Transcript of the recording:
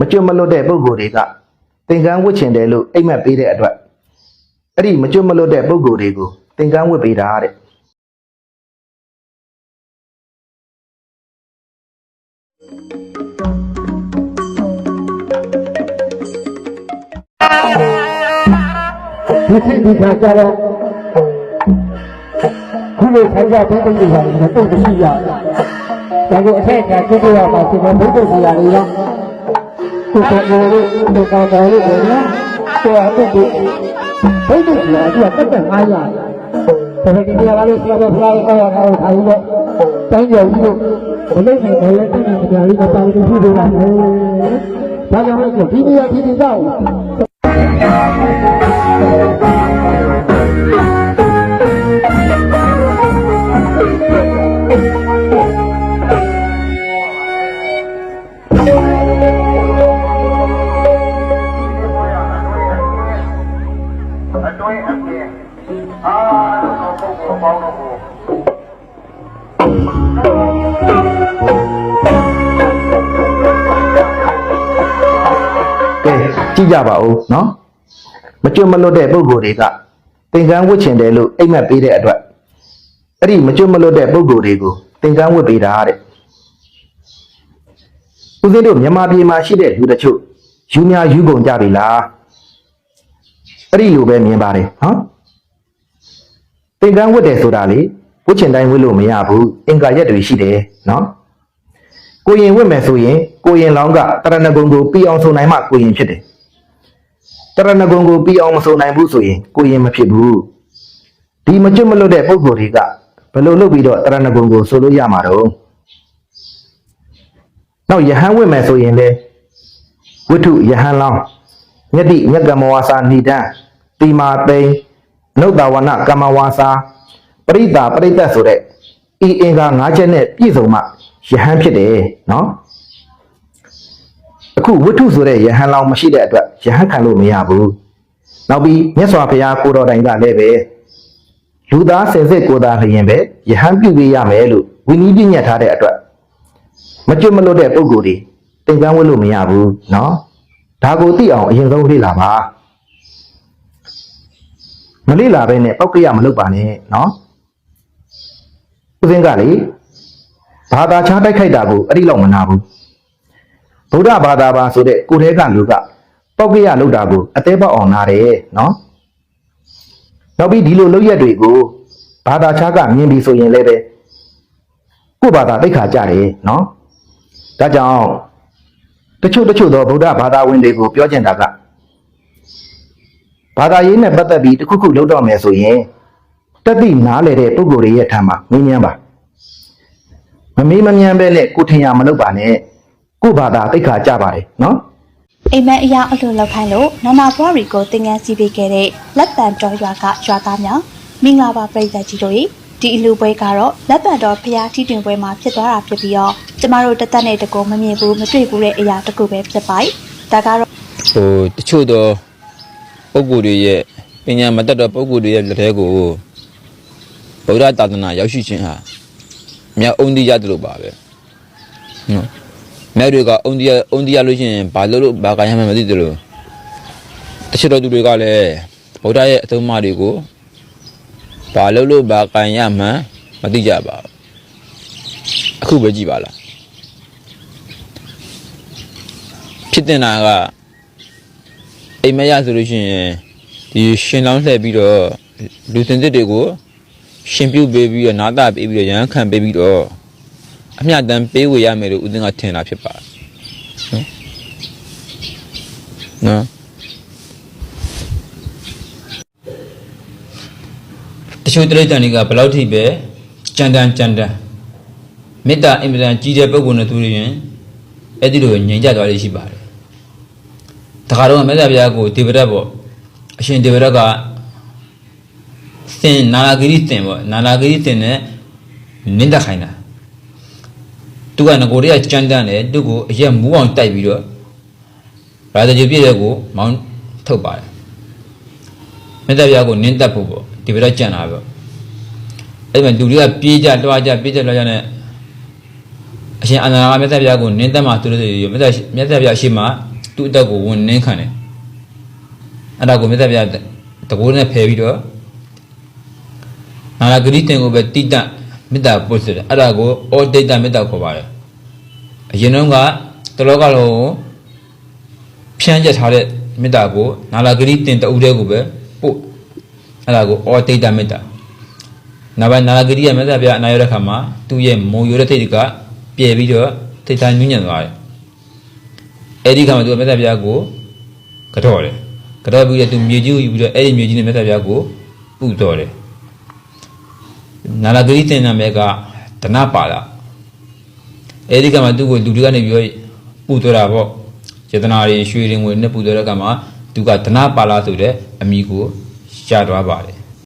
မကျွတ်မလွတ်တဲ့ပုံကိုယ်တွေကသင်္ကန်းဝတ်ချင်တယ်လို့အိမ်မက်ပေးတဲ့အတွက်အဲ့ဒီမကျွတ်မလွတ်တဲ့ပုံကိုယ်တွေကိုသင်္ကန်းဝတ်ပေးတာတဲ့ဒီစိတ်ဒီခါကြတော့ခုလိုဆိုင်ကြတဲ့ပုံစံတွေတော့တုတ်ရှိရဒါကိုအထက်ကကြည့်ကြရမှာဒီမှာဘုဒ္ဓဆရာတွေရော သူကလည်းဒီကောင်တော်လေးတွေနော်သူကတုတ်ဒီဘုဒ္ဓဆရာကတက်တက်အားရဒါပေမဲ့ဒီနေရာကလည်းဆရာတော်ဖလားကိုအောက်ထားထားပြီးတော့တိုင်းကျော်ကြီးတို့ဘလိမ့်နေတယ်လည်းတကယ်ကြလေးမပါဘူးဖြစ်နေတာလေဒါကြောင့်မို့ဒီနေရာဒီနေရာကို အတွင်းအပြင်အာလုံးပုဂ္ဂိုလ်ပေါင်းတော့ကိုကဲကြည့်ကြပါဦးနော်မကျွတ်မလွတ်တဲ့ပုံကိုယ်တွေကသင်္ကန်းဝတ်ချင်တယ်လို့အိမ်မက်ပေးတဲ့အတွက်အဲ့ဒီမကျွတ်မလွတ်တဲ့ပုံကိုယ်တွေကိုသင်္ကန်းဝတ်ပေးတာတဲ့ဦးဇင်းတို့မြန်မာပြည်မှာရှိတဲ့လူတချို့ယူများယူကုန်ကြပြီလား အဲ့ဒီလိုပဲမြင်ပါတယ်နော်သင်္ကန်းဝတ်တယ်ဆိုတာလေဝတ်ချင်တိုင်းဝတ်လို့မရဘူးအင်္ဂါရက်တွေရှိတယ်နော်ကိုရင်ဝတ်မယ်ဆိုရင်ကိုရင်လောင်းကတရဏဂုံကိုပြီးအောင်ဆုံနိုင်မှကိုရင်ဖြစ်တယ်တရဏဂုံကိုပြီးအောင်မဆုံနိုင်ဘူးဆိုရင်ကိုရင်မဖြစ်ဘူးဒီမကျွတ်မလွတ်တဲ့ပုံကိုယ်တွေကဘယ်လိုလုပ်ပြီးတော့တရဏဂုံကိုဆိုလို့ရမှာတော့နောက်ယဟန်ဝတ်မယ်ဆိုရင်လေဝိထုယဟန်လောင်း ညတိညကမဝါစာဏိဒံတိမာသိန်နုဿဝနကမ္မဝါစာပရိတာပရိသတ်ဆိုတဲ့ဤအင်္ဂါ၅ချက်နဲ့ပြည့်စုံမှယဟန်ဖြစ်တယ်နော်အခုဝိထုဆိုတဲ့ယဟန်လောင်းမရှိတဲ့အတွက်ယဟန်ခံလို့မရဘူးနောက်ပြီးမြတ်စွာဘုရားကိုတော်တိုင်ကလည်းပဲလူသားစင်စစ်ကိုယ်သားလျင်ပဲယဟန်ပြုပေးရမယ်လို့ဝိနည်းပြညတ်ထားတဲ့အတွက်မကျွတ်မလွတ်တဲ့ပုံကိုယ်တွေသင်္ကန်းဝတ်လို့မရဘူးနော် ဒါကိုသိအောင်အရင်ဆုံးလေ့လာပါမလေ့လာဘဲနဲ့ပောက်ကရမလုပ်ပါနဲ့နော်ဦးစင်းကလေဘာသာခြားတိုက်ခိုက်တာကိုအဲ့ဒီလောက်မနာဘူးဗုဒ္ဓဘာသာပါဆိုတဲ့ကိုယ်ထဲကလူကပောက်ကရလုပ်တာကိုအသေးပေါက်အောင်နာတယ်နော်နောက်ပြီးဒီလိုလုပ်ရက်တွေကိုဘာသာခြားကမြင်ပြီးဆိုရင်လည်းပဲကိုယ့်ဘာသာသိက္ခာကြတယ်နော်ဒါကြောင့်တ ချို့တချို့သောဗုဒ္ဓဘာသာဝင်တွေကိုပြောချင်တာကဘာသာရေးနဲ့ပတ်သက်ပြီးတစ်ခုခုလုပ်တော့မယ်ဆိုရင်တက်သိနားလေတဲ့ပုဂ္ဂိုလ်တွေရဲ့ထံမှာမင်းမြန်းပါမမေးမမြန်းပဲနဲ့ကိုထင်ရမလုပ်ပါနဲ့ကို့ဘာသာသိက္ခာကြပါတယ်နော်အိမ်မက်အရာအလိုလောက်ခိုင်းလို့နာနာဘွားရီကိုတင်ငန်းစီးပေးခဲ့တဲ့လက်ပံတော်ရွာကရွာသားများမင်္ဂလာပါပြည်သက်ကြီးတို့ရေ ဒီအလူပွဲကတော့လက်ပံတော်ဖျားထီတင်ပွဲမှာဖြစ်သွားတာဖြစ်ပြီးတော့ကျမတို့တက်တက်နဲ့တကူမမြင်ဘူးမတွေ့ဘူးတဲ့အရာတကူပဲဖြစ်ပါတယ်ဒါကတော့ဟိုတချို့သောပုဂ္ဂိုလ်တွေရဲ့ပညာမတတ်သောပုဂ္ဂိုလ်တွေရဲ့လက်ထဲကိုဗုဒ္ဓသာသနာရောက်ရှိခြင်းဟာမြောက်အုံဒီရတယ်လို့ပါပဲနော်မြောက်တွေကအုံဒီရအုံဒီရလို့ရှိရင်ဘာလို့လို့ဘာကရမှန်းမသိတယ်လို့တချို့သောသူတွေကလည်းဗုဒ္ဓရဲ့အသုံးအမတွေကို ဘာလို့လို့ဘာကရမှန်းမသိကြပါဘူးအခုပဲကြည့်ပါလားဖြစ်တင်တာကအိမ်မက်ရဆိုလို့ရှိရင်ဒီရှင်လောင်းလှည့်ပြီးတော့လူစင်စစ်တွေကိုရှင်ပြုတ်ပေးပြီးတော့နာတာပေးပြီးတော့ရဟန်းခံပေးပြီးတော့အမျှတမ်းပေးဝေရမယ်လို့ဦးသိန်းကထင်တာဖြစ်ပါတယ်နော်နော်တ ချို့တရိတ်တန်တွေကဘယ်လောက်ထိပဲကြံတန်ကြံတန်မေတ္တာအင်မတန်ကြီးတဲ့ပုဂ္ဂိုလ်နဲ့သူတွေရင်အဲ့ဒီလိုငြိမ်ကြသွားလိမ့်ရှိပါတယ်တခါတော့မြတ်စွာဘုရားကိုဒေဝရတ်ပေါ့အရှင်ဒေဝရတ်ကသင်နာလာဂိရိသင်ပေါ့နာလာဂိရိသင်နဲ့နင်းတက်ခိုင်းတာသူကငကိုတွေကကြမ်းတမ်းတယ်သူ့ကိုအရက်မူးအောင်တိုက်ပြီးတော့ရာဇဂျီပြည့်တဲ့ကိုမောင်းထုတ်ပါတယ်မြတ်စွာဘုရားကိုနင်းတက်ဖို့ပေါ့ ဒေဝရတ်ကြံတာပေါ့အဲ့ဒီမှာလူတွေကပြေးကြတွားကြပြေးကြတွားကြနဲ့အအရှင်အာနန္ဒာကမြတ်စွာဘုရားကိုနင်းတက်မှသူတို့တွေမြတ်စွာမြတ်စွာဘုရားရှိမှသူ့အတက်ကိုဝင်နင်းခံတယ်အဲ့ဒါကိုမြတ်စွာဘုရားတကိုးနဲ့ဖယ်ပြီးတော့နာလာဂရိတင်ကိုပဲတိတ္တမေတ္တာပို့စစ်တယ်အဲ့ဒါကိုဩဒိတ္တမေတ္တာခေါ်ပါတယ်အရင်တော့ကတလောကလုံးကိုဖြန့်ကျက်ထားတဲ့မေတ္တာကိုနာလာဂရိတင်တအုပ်တဲ့ကိုပဲပို့ အဲ့ဒါကိုဩဒိတ္တမေတ္တာနောက်ပိုင်းနာလာဂရိကမြတ်စွာဘုရားအနာရတဲ့ခါမှာသူ့ရဲ့မုံရိုးတဲ့ထိတ်ကပြဲပြီးတော့ထိတ်တိုင်းညဉ့်ညံသွားတယ်အဲ့ဒီခါမှာသူကမြတ်စွာဘုရားကိုကတော့တယ်ကတော့ပြီးတော့သူမြေကြီးကိုယူပြီးတော့အဲ့ဒီမြေကြီးနဲ့မြတ်စွာဘုရားကိုပူတော်တယ်နာလာဂရိတင်နာမဲကဒနပါလာအဲ့ဒီကမှသူ့ကိုလူတွေကနေပြီးတော့ပူတော်တာပေါ့စေတနာတွေရွှေတွေငွေနဲ့ပူတော်တဲ့ကမှသူကဒနပါလာဆိုတဲ့အမိကို ရှာသွားပါတယ်